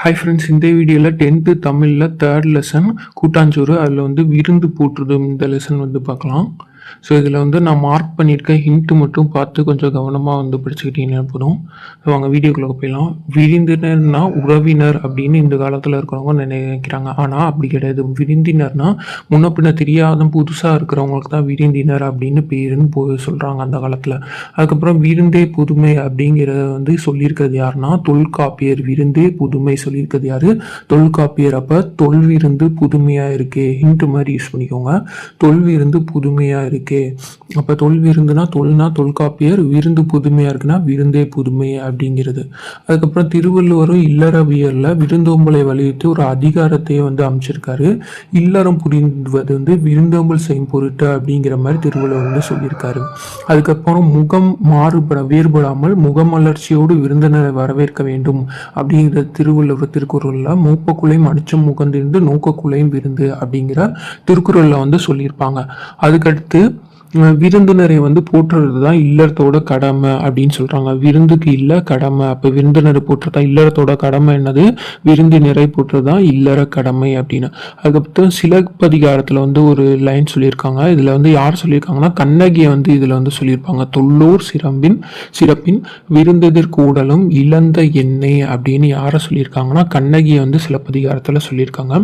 Hi friends இந்த வீடியோவில் tenth தமிழில் தேர்ட் லெசன் கூட்டாஞ்சோறு அதில் வந்து விருந்து போட்டுருது இந்த லெசன் வந்து பார்க்கலாம். ஸோ இதில் வந்து நான் மார்க் பண்ணியிருக்க ஹிண்ட்டு மட்டும் பார்த்து கொஞ்சம் கவனமாக வந்து படிச்சுக்கிட்டீங்கன்னா போதும். ஸோ அவங்க வீடியோக்குள்ளே போயிடலாம். விருந்தினர்னா உறவினர் அப்படின்னு இந்த காலத்தில் இருக்கிறவங்க நினைக்கிறாங்க. ஆனால் அப்படி கிடையாது. விருந்தினர்னா முன்ன பின்ன தெரியாத புதுசாக இருக்கிறவங்களுக்கு தான் விருந்தினர் அப்படின்னு பேருன்னு போ சொல்கிறாங்க அந்த காலத்தில். அதுக்கப்புறம் விருந்தே புதுமை அப்படிங்கிறத வந்து சொல்லியிருக்கிறது யாருன்னா தொல்காப்பியர் விருந்தே புதுமை சொல்லியிருக்கிறது யாரு? தொல்காப்பியர். அப்போ தொல்விருந்து புதுமையாக இருக்கே. ஹிண்ட் மாதிரி யூஸ் பண்ணிக்கோங்க. தொல்விருந்து புதுமையாக இருக்கு அப்போ தொல் விருந்துனா தொல்னா தொல்காப்பியர் விருந்து புதுமையாக இருக்குன்னா விருந்தே புதுமை அப்படிங்கிறது. அதுக்கப்புறம் திருவள்ளுவரும் இல்லறவியலில் விருந்தோம்பலை வலியுறுத்தி ஒரு அதிகாரத்தையே வந்து அமைச்சிருக்காரு. இல்லறம் புரிந்துவது வந்து விருந்தோம்பல் செய்யும் பொருட்டு அப்படிங்கிற மாதிரி திருவள்ளுவர் வந்து சொல்லியிருக்காரு. அதுக்கப்புறம் முகம் மாறுபட வேறுபடாமல் முகமலர்ச்சியோடு விருந்தினரை வரவேற்க வேண்டும் அப்படிங்கிற திருவள்ளுவர் திருக்குறளில் மூப்பக்குலையும் அடிச்சம் முகந்திருந்து நோக்கக்குலையும் விருந்து அப்படிங்கிற திருக்குறளில் வந்து சொல்லியிருப்பாங்க. அதுக்கடுத்து விருந்தினரை வந்து போற்றுறது தான் இல்லறத்தோட கடமை அப்படின்னு சொல்றாங்க. விருந்துக்கு இல்லை கடமை. அப்போ விருந்தினரை போற்றுறதா இல்லறத்தோட கடமை என்னது? விருந்தினரை போற்றுறது தான் இல்லற கடமை அப்படின்னு. அதுக்கப்புறம் சிலப்பதிகாரத்தில் வந்து ஒரு லைன் சொல்லியிருக்காங்க. இதில் வந்து யார் சொல்லியிருக்காங்கன்னா கண்ணகியை வந்து இதில் வந்து சொல்லியிருப்பாங்க. தொல்லூர் சிறம்பின் சிறப்பின் விருந்தெதிர் கூடலும் இழந்த எண்ணெய் அப்படின்னு யாரை சொல்லியிருக்காங்கன்னா கண்ணகியை வந்து சிலப்பதிகாரத்தில் சொல்லியிருக்காங்க.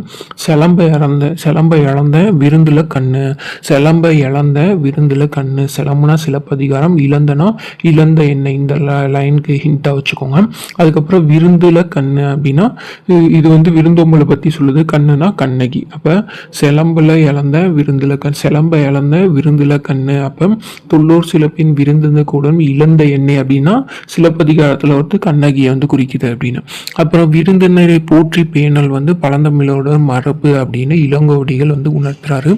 சிலம்பை இழந்த சிலம்பை இழந்த விருந்துல கண்ணு சிலம்பை இழந்த விருந்துல கண்ணு சிலம்புனா சிலப்பதிகாரம் இழந்தனா இழந்த எண்ணெய் இந்த லைனுக்கு ஹிண்ட்டாக வச்சுக்கோங்க. அதுக்கப்புறம் விருந்துல கண்ணு அப்படின்னா இது வந்து விருந்தோம்பலை பற்றி சொல்லுது. கண்ணுனா கண்ணகி. அப்போ சிலம்புல இழந்த விருந்துல கண் சிலம்பை இழந்த விருந்துல கண்ணு. அப்போ தொல்லூர் சிலப்பின் விருந்தின கூடம் இழந்த எண்ணெய் அப்படின்னா சிலப்பதிகாரத்தில் வந்து கண்ணகியை வந்து குறிக்குது அப்படின்னு. அப்புறம் விருந்தினரை போற்றி பேணல் வந்து பழந்தமிழோட மரபு அப்படின்னு இளங்கோடிகள் வந்து உணர்த்துறாரு.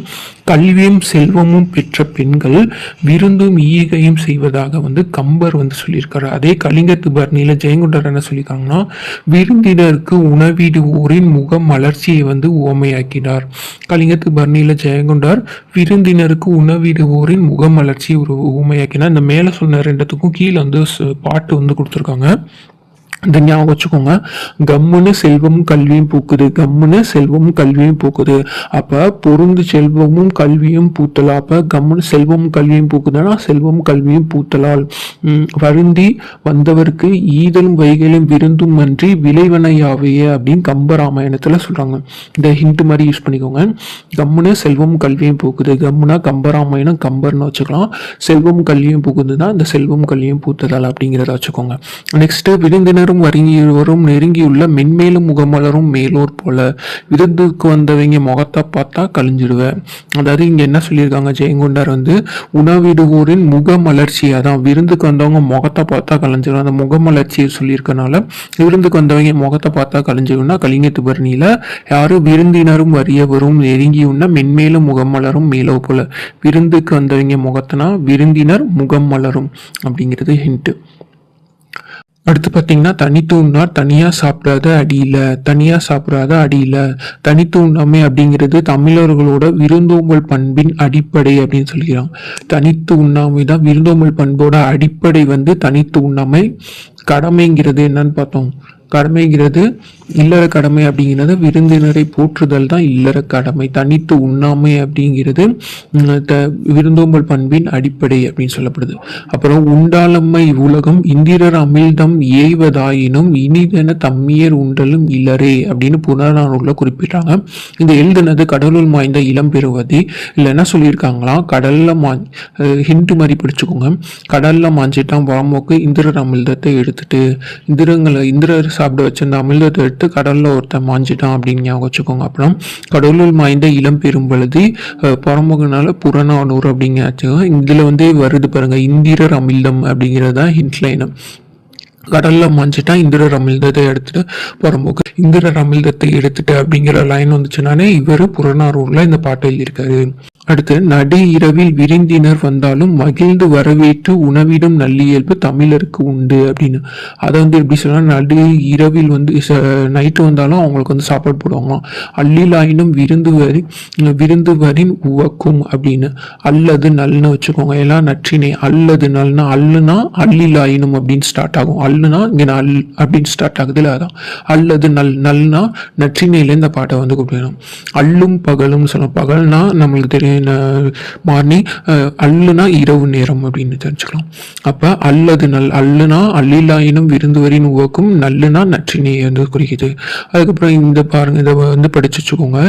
கல்வியும் செல்வமும் பெற்ற பெண் பெண்கள் விருந்தும் ஈகையும் செய்வதாக வந்து கம்பர் வந்து சொல்லியிருக்காரு. அதே கலிங்கத்து பர்ணியில ஜெயங்குண்டர் என்ன சொல்லியிருக்காங்கன்னா விருந்தினருக்கு உணவிடுவோரின் முக மலர்ச்சியை வந்து உவமையாக்கினார். கலிங்கத்து பர்ணியில ஜெயங்குண்டார் விருந்தினருக்கு உணவிடுவோரின் முகமலர்ச்சி ஒரு உவமையாக்கினார். இந்த மேலே சொன்ன ரெண்டுத்துக்கும் கீழே வந்து பாட்டு வந்து கொடுத்துருக்காங்க. இந்த ஞாபகம் வச்சுக்கோங்க. கம்முன்னு செல்வம் கல்வியும் பூக்குது. கம்முன்னு செல்வம் கல்வியும் பூக்குது. அப்ப பொருந்து செல்வமும் கல்வியும் பூத்தலா? அப்ப கம்முன்னு செல்வம் கல்வியும் பூக்குதுன்னா செல்வம் கல்வியும் பூத்தலால். வருந்தி வந்தவருக்கு ஈதலும் வைகளும் விருந்தும் அன்றி விளைவனையாவையே அப்படின்னு கம்பராமாயணத்துல சொல்றாங்க. இந்த ஹிண்ட் மாதிரி யூஸ் பண்ணிக்கோங்க. கம்முன்னு செல்வம் கல்வியும் பூக்குது. கம்முனா கம்பராமாயணம் கம்பர்னு வச்சுக்கலாம். செல்வம் கல்வியும் பூக்குதுன்னா இந்த செல்வம் கல்வியும் பூத்ததால் அப்படிங்கிறத வச்சுக்கோங்க. நெக்ஸ்ட் விருந்தினரும் வருங்கியவரும் நெருங்கியுள்ள மென்மேலும் முகமலரும் மேலோர் போல. விருந்துக்கு வந்தவங்க முகத்தை பார்த்தா கழிஞ்சிடுவேன் அதாவது இங்க என்ன சொல்லியிருக்காங்க ஜெயங்கொண்டார் வந்து உணவிடுவோரின் முகமலர்ச்சி. அதான் விருந்துக்கு வந்தவங்க முகத்தை பார்த்தா கலைஞ்சிடும் அந்த முகமலர்ச்சியை சொல்லியிருக்கனால விருந்துக்கு வந்தவங்க முகத்தை பார்த்தா கலைஞ்சிடும்னா கலிங்கத்து பரணியில யாரும் விருந்தினரும் வறியவரும் நெருங்கியுள்ள மென்மேலும் முகமலரும் மேலோ போல. விருந்துக்கு வந்தவங்க முகத்தனா விருந்தினர் முகம் மலரும் அப்படிங்கிறது ஹிண்ட்டு அடுத்து பார்த்தீங்கன்னா தனித்து உண்ணார் தனியாக சாப்பிடாத அடியில் தனியாக சாப்பிடாத அடியில் தனித்து அப்படிங்கிறது தமிழர்களோட விருந்தோம்பல் பண்பின் அடிப்படை அப்படின்னு சொல்லிக்கிறாங்க. தனித்து உண்ணாமை தான் விருந்தோம்பல் பண்போட அடிப்படை வந்து தனித்து உண்ணாமை கடமைங்கிறது என்னன்னு பார்த்தோம். கடமைங்கிறது இல்லற கடமை அப்படிங்கிறது விருந்தினரை போற்றுதல் தான் இல்லற கடமை. தனித்து உண்ணாமை அப்படிங்கிறது விருந்தோம்பல் பண்பின் அடிப்படை அப்படின்னு சொல்லப்படுது. அப்புறம் உண்டாளம்மை உலகம் இந்திரர் அமிழ்தம் ஏய்வதாயினும் இனிதென தம்மியர் உண்டலும் இல்லரே அப்படின்னு புனர்நானூர்ல குறிப்பிட்டாங்க இந்த எழுதுனது கடலுள் மாய்ந்த இளம் பெறுவதி இல்லை என்ன சொல்லியிருக்காங்களா? கடல்ல மா ஹிண்ட் மாதிரி படிச்சுக்கோங்க. கடல்ல மாஞ்சிட்டான் வாமோக்கு இந்திரர் அமிழ்தத்தை எடுத்துட்டு இந்திரங்களை இந்திரர் சாப்பிட வச்சிருந்த அமிர்தத்தை எடுத்து கடல்ல ஒருத்தன் மாஞ்சிட்டான் அப்படின்னு ஞாபகம் வச்சுக்கோங்க. அப்புறம் கடவுளில் மாய்ந்த இளம் பெரும்பழுதி புறமுகனால புறநானூறு அப்படிங்க இதுல வந்து வருது பாருங்க இந்திரர் அமிழ்தம் அப்படிங்கிறது தான் ஹின்ட்லைனம் கடல்ல மாஞ்சிட்டா இந்திரர் அமிழ்தத்தை எடுத்துட்டு புறம்போக்கு இந்திரர் அமிழ்தத்தை எடுத்துட்டு அப்படிங்கிற லைன் வந்துச்சுனானே இவர் புறநானூர்ல இந்த பாட்டு எழுதியிருக்காரு. அடுத்து நடு இரவில் விருந்தினர் வந்தாலும் மகிழ்ந்து வரவேற்று உணவிடும் நல்லியல்பு தமிழருக்கு உண்டு அப்படின்னு. அதை வந்து எப்படி சொல்லலாம் நடு இரவில் வந்து நைட்டு வந்தாலும் அவங்களுக்கு வந்து சாப்பாடு போடுவாங்களாம். அள்ளிலாயினும் விருந்து வரி விருந்து வரின் உவக்கும் அப்படின்னு. அல்லது நல்னு வச்சுக்கோங்க. எல்லாம் நற்றினை அல்லது நல்னா அல்லுனா அள்ளிலாயினும் அப்படின்னு ஸ்டார்ட் ஆகும். அல்லுனா இங்கே நல் அப்படின்னு ஸ்டார்ட் ஆகுது இல்லை அதான். அல்லது நல் நல்னா நற்றினையில இந்த பாட்டை வந்து கூப்பிடணும் அல்லும் பகலும் சொல்லணும் பகல்னா நம்மளுக்கு தெரியும் மார்னிங் அல்லுனா இரவு நேரம் அப்படின்னு தெரிஞ்சுக்கலாம் அப்போ அல்லது நல் அல்லுனா அல்லிலாயினும் விருந்துவரின் உவக்கும் நல்லுனா நற்றினை வந்து குறிக்குது. அதுக்கப்புறம் இந்த பாருங்க இதை வந்து படிச்சு வச்சுக்கோங்க.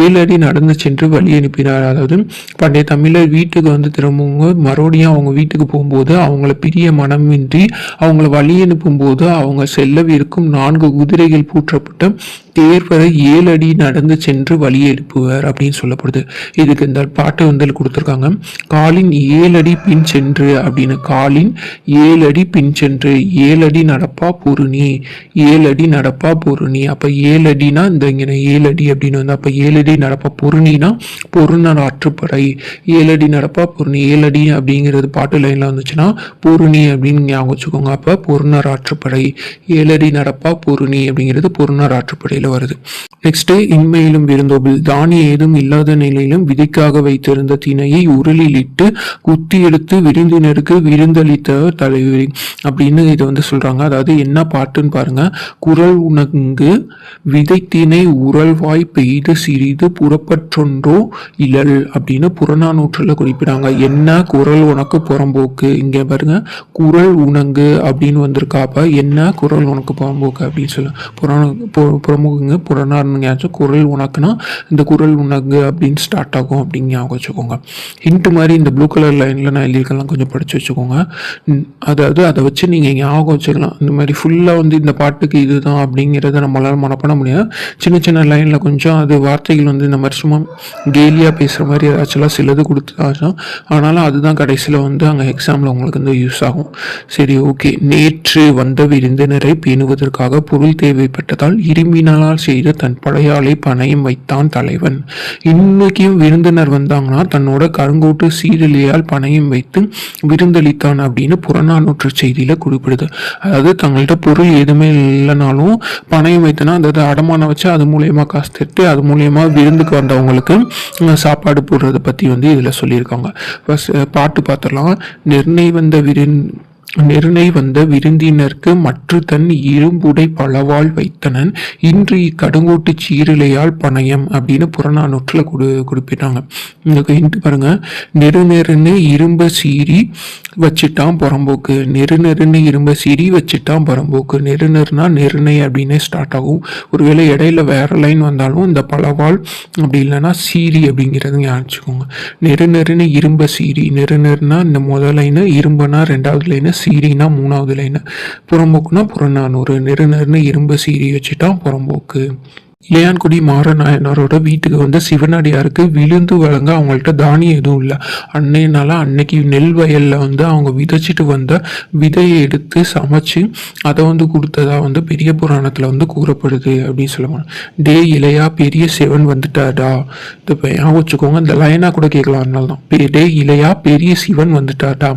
ஏழு அடி நடந்து சென்று வழி அனுப்பினார். அதாவது பண்டைய தமிழர் வீட்டுக்கு வந்து திரும்புங்க மறுபடியும் அவங்க வீட்டுக்கு போகும்போது அவங்கள பிரிய மனமின்றி அவங்கள வழி அனுப்பும்போது அவங்க செல்லவிருக்கும் நான்கு குதிரைகள் பூற்றப்பட்ட தேர்வரை ஏழு அடி நடந்து சென்று வழி எழுப்புவர் அப்படின்னு சொல்லப்படுது இதுக்கு இந்த பாட்டு வந்து கொடுத்துருக்காங்க காலின் ஏழு அடி பின் சென்று அப்படின்னு காலின் ஏழு அடி பின் சென்று ஏழு அடி நடப்பா பொருணி ஏழு அடி நடப்பா பொருணி அப்போ ஏழு அடினா இந்த இங்கே ஏழு அடி அப்படின்னு வந்து அப்போ ஏழு அடி நடப்பா பொருணினா பொருணர் ஆற்றுப்படை ஏழு அடி நடப்பா பொருணி ஏழு அடி அப்படிங்கிறது பாட்டு லைனில் வந்துச்சுன்னா பொருணி அப்படின்னு ஞாபகம் வச்சுக்கோங்க அப்போ பொருணர் ஆற்றுப்படை ஏழு அடி நடப்பா பொருணி அப்படிங்கிறது பொருணர் ஆற்றுப்படையில் வருது. நெக்ஸ்ட் இன்மையிலும் விருந்தோபில் தானிய ஏதும் இல்லாத நிலையிலும் விதைக்காக வைத்திருந்த திணையை உருளிலிட்டு குத்தி எடுத்து விருந்தினருக்கு விருந்தளித்த தலைவர் அப்படின்னு இதை வந்து சொல்றாங்க. அதாவது என்ன பாட்டுன்னு பாருங்க. குரல் உணங்கு விதைத்தினை உரல்வாய் பெய்து சிறிது புறப்பற்றொன்றோ இழல் அப்படின்னு புறநானூற்றில் குறிப்பிடாங்க. என்ன குரல் உனக்கு புறம்போக்கு? இங்கே பாருங்க. குரல் உணங்கு அப்படின்னு வந்திருக்காப்ப என்ன குரல் உனக்கு புறம்போக்கு அப்படின்னு சொல்லு. புறாண புறமுகங்க புறநாறுங்காச்சும் குரல் உனக்குன்னா இந்த குரல் உனக்கு அப்படின்னு ஸ்டார்ட் ஆகும் அப்படின்னு ஞாபகம் வச்சுக்கோங்க. ஹிண்ட் மாதிரி இந்த ப்ளூ கலர் லைனில் நான் எழுதியிருக்கலாம் கொஞ்சம் படித்து வச்சுக்கோங்க. அதாவது அதை வச்சு நீங்கள் ஞாபகம் வச்சுக்கலாம். இந்த மாதிரி ஃபுல்லாக வந்து இந்த பாட்டுக்கு இதுதான் அப்படிங்கிறத நம்மளால் மனப்பட முடியாது. சின்ன சின்ன லைனில் கொஞ்சம் அது வார்த்தைகள் வந்து இந்த மாதிரி சும்மா கேலியாக பேசுகிற மாதிரி ஏதாச்சும் சிலது கொடுத்தாச்சும் ஆனாலும் அதுதான் கடைசியில் வந்து அங்கே எக்ஸாமில் உங்களுக்கு வந்து யூஸ் ஆகும். சரி ஓகே நேற்று வந்த விருந்தினரை பேணுவதற்காக பொருள் தேவைப்பட்டதால் இரும்பினால் செய்த தன் படையாளை பணையும் வைத்தான் தலைவன். இன்னைக்கும் விருந்தினர் வந்தாங்கன்னா தன்னோட கருங்கோட்டு சீரழியால் பணையும் வைத்து விருந்தளித்தான் அப்படின்னு புறநானூற்று செய்தியில குறிப்பிடுது. அதாவது தங்கள்கிட்ட பொருள் எதுவுமே இல்லைனாலும் பணையும் வைத்தனா அதாவது அடமானம் வச்சு அது மூலியமா காசு தட்டு அது மூலியமா விருந்துக்கு வந்தவங்களுக்கு சாப்பாடு போடுறதை பத்தி வந்து இதுல சொல்லியிருக்காங்க. பாட்டு பார்த்துடலாம் நிர்ணய வந்த விருந் நெருணை வந்த விருந்தினருக்கு மற்ற தன் இரும்புடை பலவாள் வைத்தனன் இன்று இக்கடுங்கோட்டு சீரலையால் பணயம் அப்படின்னு புறநானூற்றில் கொடு குறிப்பிட்டாங்க. உங்களுக்கு ஹிண்ட் பாருங்க. நெருநெருன்னு இரும்ப சீரி வச்சுட்டான் புறம்போக்கு. நெருநெருன்னு இரும்ப சீரி வச்சுட்டான் புறம்போக்கு. நெருநெருனா நெருணை அப்படின்னே ஸ்டார்ட் ஆகும். ஒருவேளை இடையில வேற லைன் வந்தாலும் இந்த பலவாள் அப்படி இல்லைன்னா சீரி அப்படிங்கிறது ஞாபகம் நெருநெருன்னு இரும்ப சீரி நெருநெருனா இந்த முதல் லைனு இரும்புனா ரெண்டாவது லைனு சீரினா மூணாவது லைனு புறம்போக்குனா புறநானூறு நெரு நெருன்னு இரும்பு சீரி வச்சுட்டான் புறம்போக்கு. இளையான்குடி மாறநாயனாரோட வீட்டுக்கு வந்து சிவனடியாருக்கு விழுந்து வழங்க அவங்கள்ட்ட தானியம் எதுவும் இல்லை. அன்னையினால அன்னைக்கு நெல் வயலில் வந்து அவங்க விதைச்சிட்டு வந்த விதையை எடுத்து சமைச்சு அதை வந்து கொடுத்ததா வந்து பெரிய புராணத்தில் வந்து கூறப்படுது அப்படின்னு சொல்லுவாங்க. டே இளையா பெரிய சிவன் வந்துட்டாடா. இது பையன் ஞாபகம் வச்சுக்கோங்க இந்த லைனா கூட கேட்கலாம் அதனால தான். டே இளையா பெரிய சிவன் வந்துட்டாடா.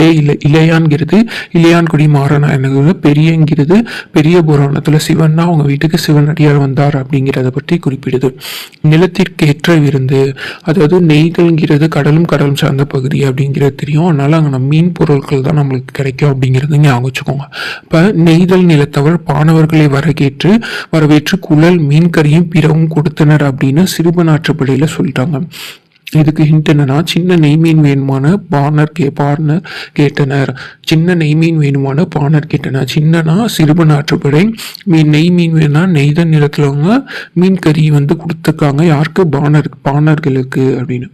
டே இல இளையான்கிறது இளையான்குடி மாறநாயனங்கிறது பெரியங்கிறது பெரிய புராணத்தில் சிவன்னா அவங்க வீட்டுக்கு சிவனடியார் வந்தார்? அப்படிங்கிறத பற்றி குறிப்பிடுது. நிலத்திற்கேற்ற விருந்து அதாவது நெய்தல்ங்கிறது கடலும் கடலும் சார்ந்த பகுதி அப்படிங்கிறது தெரியும். அதனால அங்கே நம்ம மீன் பொருட்கள் தான் நம்மளுக்கு கிடைக்கும் அப்படிங்கிறது ஞாபகம் வச்சுக்கோங்க இப்போ நெய்தல் நிலத்தவர் பாணவர்களை வரவேற்று வரவேற்று குழல் மீன்கறியும் பிறவும் கொடுத்தனர் அப்படின்னு சிறுபநாற்றுப்படையில் சொல்லிட்டாங்க. இதுக்கு ஹிண்ட் என்னன்னா சின்ன நெய்மீன் வேணுமான பானர் கே பார்னர் கேட்டனர். சின்ன நெய்மீன் வேணுமான பானர் கேட்டனர். சின்னனா சிறுபன் ஆற்றுப்படை. மீன் நெய் மீன் வேணா நெய்தல் நிலத்துலவங்க மீன் கறி வந்து கொடுத்துருக்காங்க. யாருக்கு? பானர் பானர்களுக்கு அப்படின்னு.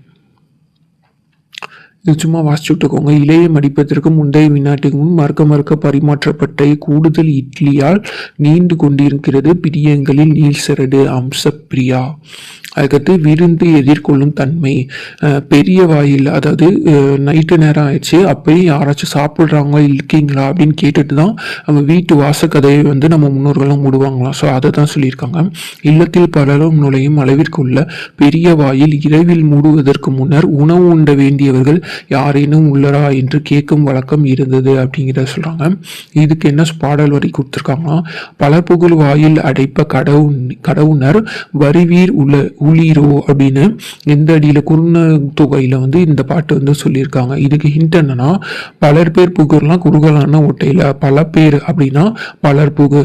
இது சும்மா வாசிச்சு விட்டுக்கோங்க. இளைய மடிப்பதற்கு முந்தைய வினாட்டுக்கு முன் மறுக்க மறுக்க பரிமாற்றப்பட்ட கூடுதல் இட்லியால் நீண்டு கொண்டிருக்கிறது பிரியங்களில் நீல் சரடு அம்சப்பிரியா. அதுக்கடுத்து விருந்து எதிர்கொள்ளும் தன்மை. பெரிய வாயில் அதாவது நைட்டு நேரம் ஆயிடுச்சு. அப்பயும் யாராச்சும் சாப்பிட்றாங்க இருக்கீங்களா அப்படின்னு கேட்டுட்டு தான் நம்ம வீட்டு வாசக்கதையை வந்து நம்ம முன்னோர்களும் மூடுவாங்களாம் ஸோ அதை தான் சொல்லியிருக்காங்க. இல்லத்தில் பலரும் நுழையும் அளவிற்குள்ள பெரிய வாயில் இரவில் மூடுவதற்கு முன்னர் உணவு உண்ட வேண்டியவர்கள் யாரேனும் உள்ளரா என்று கேட்கும் வழக்கம் இருந்தது அப்படிங்கிறத சொல்கிறாங்க இதுக்கு என்ன பாடல் வரி கொடுத்துருக்காங்கன்னா பலர் புகழ் வாயில் அடைப்ப கடவு கடவுணர் வரிவீர் உள்ள உளிரோ அப்படின்னு எந்த அடியில் குறுன தொகையில் வந்து இந்த பாட்டு வந்து சொல்லியிருக்காங்க. இதுக்கு ஹிண்ட் என்னன்னா பலர் பேர் புகழ்லாம் குறுகலான ஓட்டையில் பல பேர் அப்படின்னா பலர் புகு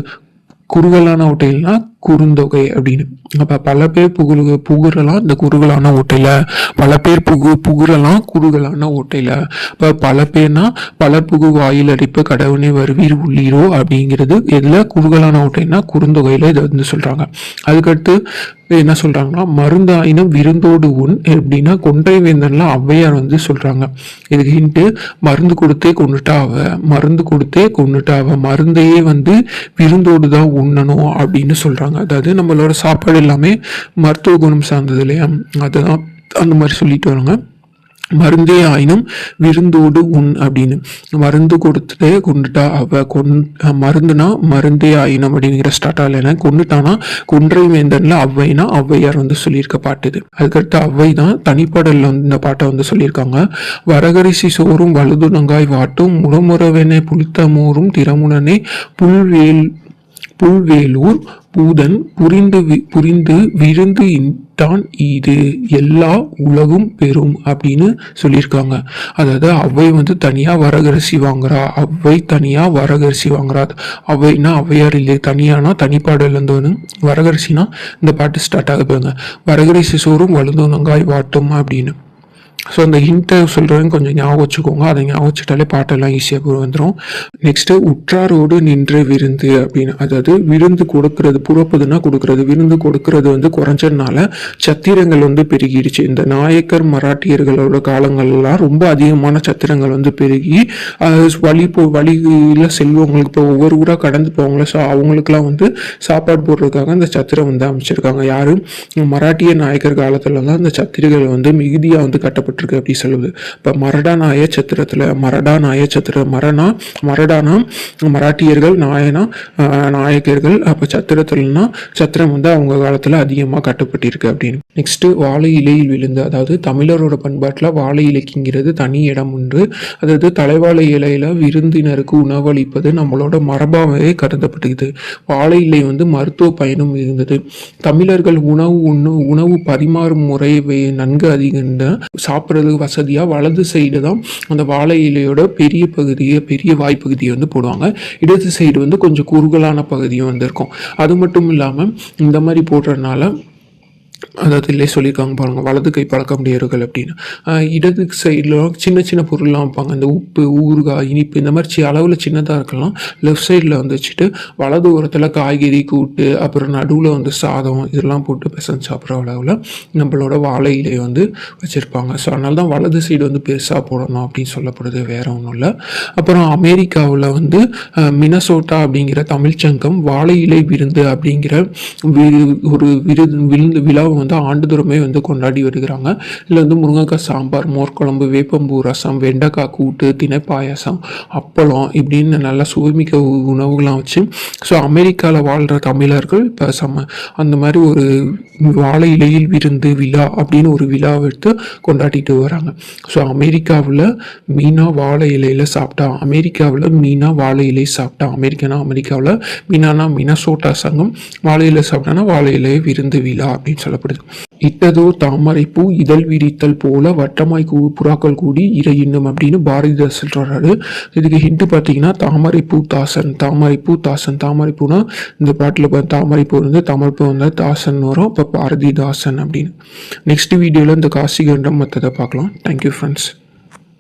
குறுகலான ஓட்டையில்னா குறுந்தொகை அப்படின்னு. அப்போ பல பேர் புகழ் புகுறலாம் இந்த குறுகலான ஓட்டையில். பல பேர் புகு புகுறலாம் குறுகலான ஓட்டையில். இப்போ பல பேர்னா பல புகு வாயில் அடிப்பு கடவுனே வருவீர் உள்ளீரோ அப்படிங்கிறது இதில் குறுகலான ஓட்டைன்னா குறுந்தொகையில் இதை வந்து சொல்கிறாங்க அதுக்கடுத்து என்ன சொல்கிறாங்கன்னா மருந்தாயினம் விருந்தோடு உன் எப்படின்னா கொன்றை வேந்தன்லாம் ஔவையார் வந்து சொல்கிறாங்க இதுக்கு ஹிண்ட்டு மருந்து கொடுத்தே கொண்டுட்டாவ மருந்து கொடுத்தே கொண்டுட்டாவ மருந்தையே வந்து விருந்தோடு தான் உண்ணணும் அப்படின்னு சொல்கிறாங்க அதாவது நம்மளோட சாப்பாடு எல்லாமே மருத்துவ குணம் சார்ந்தது இல்லையா? அதுதான் அந்த மாதிரி சொல்லிட்டு வராங்க. மருந்தே ஆயினும் விருந்தோடு உண் அப்படின்னு. மருந்து கொடுத்துட்டே கொண்டுட்டா அவ கொன் மருந்துனா மருந்தே ஆயினும் அப்படிங்கிற ஸ்டார்ட் என்ன கொண்டுட்டானா கொன்றை வேந்தன்ல அவ்வைனா ஔவையார் வந்து சொல்லியிருக்க பாட்டு இது. அதுக்கடுத்து அவ்வை தான் தனிப்பாடலில் வந்து இந்த பாட்டை வந்து சொல்லியிருக்காங்க. வரகரிசி சோறும் வலுதுணங்காய் வாட்டும் முடமுறவென புளித்த மோரும் திறமுடனே புல்வேல் புல்வேலூர் பூதன் புரிந்து வி- புரிந்து விருந்து தான் இது எல்லா உலகும் பெறும் அப்படின்னு சொல்லியிருக்காங்க. அதாவது அவை வந்து தனியாக வரகரிசி வாங்குறா. அவை தனியாக வரகரிசி வாங்குறா. அவைனா அவையார் இல்லை. தனியானா தனிப்பாடல் இருந்து வந்து வரகரிசினா இந்த பாட்டு ஸ்டார்ட் ஆக வரகரிசி சோறும் வலுதுணங்காய் வாட்டும் அப்படின்னு. ஸோ அந்த ஹிண்ட்டை சொல்கிறேன் கொஞ்சம் ஞாபகம் வச்சுக்கோங்க. அதை ஞாபகம் வச்சுட்டாலே பாட்டெல்லாம் ஈஸியாக வந்துடும் நெக்ஸ்ட்டு உற்றாரோடு நின்று விருந்து அப்படின்னு. அதாவது விருந்து கொடுக்கறது புறப்பதுன்னா கொடுக்கறது விருந்து கொடுக்கறது வந்து குறைஞ்சதுனால சத்திரங்கள் வந்து பெருகிடுச்சு. இந்த நாயக்கர் மராட்டியர்களோட காலங்கள்லாம் ரொம்ப அதிகமான சத்திரங்கள் வந்து பெருகி வழி போ வழியில் செல்வங்களுக்கு இப்போ ஒவ்வொரு ஊராக கடந்து போவாங்களே. ஸோ அவங்களுக்குலாம் வந்து சாப்பாடு போடுறதுக்காக இந்த சத்திரம் வந்து அமைச்சிருக்காங்க. யாரும் மராட்டிய நாயக்கர் காலத்தில் தான் அந்த சத்திரங்கள் வந்து மிகுதியாக வந்து கட்டப்பட்டிருக்கு அப்படின்னு சொல்லுவது இப்போ மரடா நாய சத்திரத்தில் மரடா நாய சத்திரம் மரணா மரடானா மராட்டியர்கள் நாயனா நாயக்கர்கள் அப்போ சத்திரத்துலனா சத்திரம் வந்து அவங்க காலத்தில் அதிகமாக கட்டப்பட்டிருக்கு அப்படின்னு. நெக்ஸ்ட்டு வாழை இலையில் விழுந்து அதாவது தமிழரோட பண்பாட்டில் வாழை இலைக்குங்கிறது தனி இடம் உண்டு. அதாவது தலைவாழை இலையில் விருந்தினருக்கு உணவளிப்பது நம்மளோட மரபாகவே கருதப்பட்டுக்குது. வாழை இலை வந்து மருத்துவ பயனும் இருந்தது தமிழர்கள் உணவு உண்ணு உணவு பரிமாறும் முறை நன்கு நன்கு அதிகந்த சாப்பிட்றதுக்கு வசதியாக வலது சைடு தான் அந்த வாழை இலையோட பெரிய பகுதியை பெரிய வாய்ப்பகுதியை வந்து போடுவாங்க. இடது சைடு வந்து கொஞ்சம் குறுகலான பகுதியும் வந்து இருக்கும். அது மட்டும் இல்லாமல் இந்த மாதிரி போடுறதுனால அதாவது இல்லை சொல்லியிருக்காங்க பாருங்கள் வலது கை பழக்கமுடையவர்கள் அப்படின்னு. இடது சைடில் சின்ன சின்ன பொருள்லாம் வைப்பாங்க. இந்த உப்பு ஊறுகாய் இனிப்பு இந்த மாதிரி அளவில் சின்னதாக இருக்கலாம். லெஃப்ட் சைடில் வந்து வச்சுட்டு வலது ஓரத்தில் காய்கறி கூட்டு அப்புறம் நடுவில் வந்து சாதம் இதெல்லாம் போட்டு பிசைஞ்சு சாப்பிட்ற அளவில் நம்மளோட வாழை இலை வந்து வச்சுருப்பாங்க. ஸோ அதனால தான் வலது சைடு வந்து பெருசாக போடணும் அப்படின்னு சொல்லப்படுது வேற ஒன்றும் இல்லை. அப்புறம் அமெரிக்காவில் வந்து மினசோட்டா அப்படிங்கிற தமிழ்ச்சங்கம் வாழை இலை விருந்து அப்படிங்கிற வி- ஒரு விருது விருந்து விழாவை வந்து ஆண்டுதோறுமே வந்து கொண்டாடி வருகிறாங்க. இதில் வந்து முருங்கைக்காய் சாம்பார் மோர்க்குழம்பு வேப்பம்பூ ரசம் வெண்டைக்காய் கூட்டு தினை அப்பளம் இப்படின்னு நல்லா சுவைமிக்க உ- உணவுகள்லாம் வச்சு ஸோ அமெரிக்காவில் வாழ்கிற தமிழர்கள் இப்போ சம அந்த மாதிரி ஒரு வாழை இலையில் விருந்து விழா அப்படின்னு ஒரு விழாவை எடுத்து கொண்டாடிட்டு வராங்க. ஸோ அமெரிக்காவில் மீனா வாழை இலையில் சாப்பிட்டா அமெரிக்காவில் மீனா வாழை இலை சாப்பிட்டா அமெரிக்கானா அமெரிக்காவில் மீனானா மினசோட்டா சங்கம் வாழை இலை சாப்பிட்டானா வாழை இலை விருந்து விழா அப்படின்னு சொல்லப்படுது இட்டதோ தாமரை பூ இதழ் விரித்தல் போல வட்டமாய் கூ புறாக்கள் கூடி இறை இன்னும் அப்படின்னு பாரதிதாசன் சொல்றாரு. இதுக்கு ஹிண்ட் பார்த்தீங்கன்னா தாமரை தாசன் தாமரை தாசன் தாமரை பூனா இந்த பாட்டில் தாமரை பூ வந்து தமிழ் பூ வந்து தாசன் வரும் இப்போ பாரதிதாசன் அப்படின்னு. நெக்ஸ்ட் வீடியோவில் இந்த காசி கண்டம் மற்றதை பார்க்கலாம். Thank you friends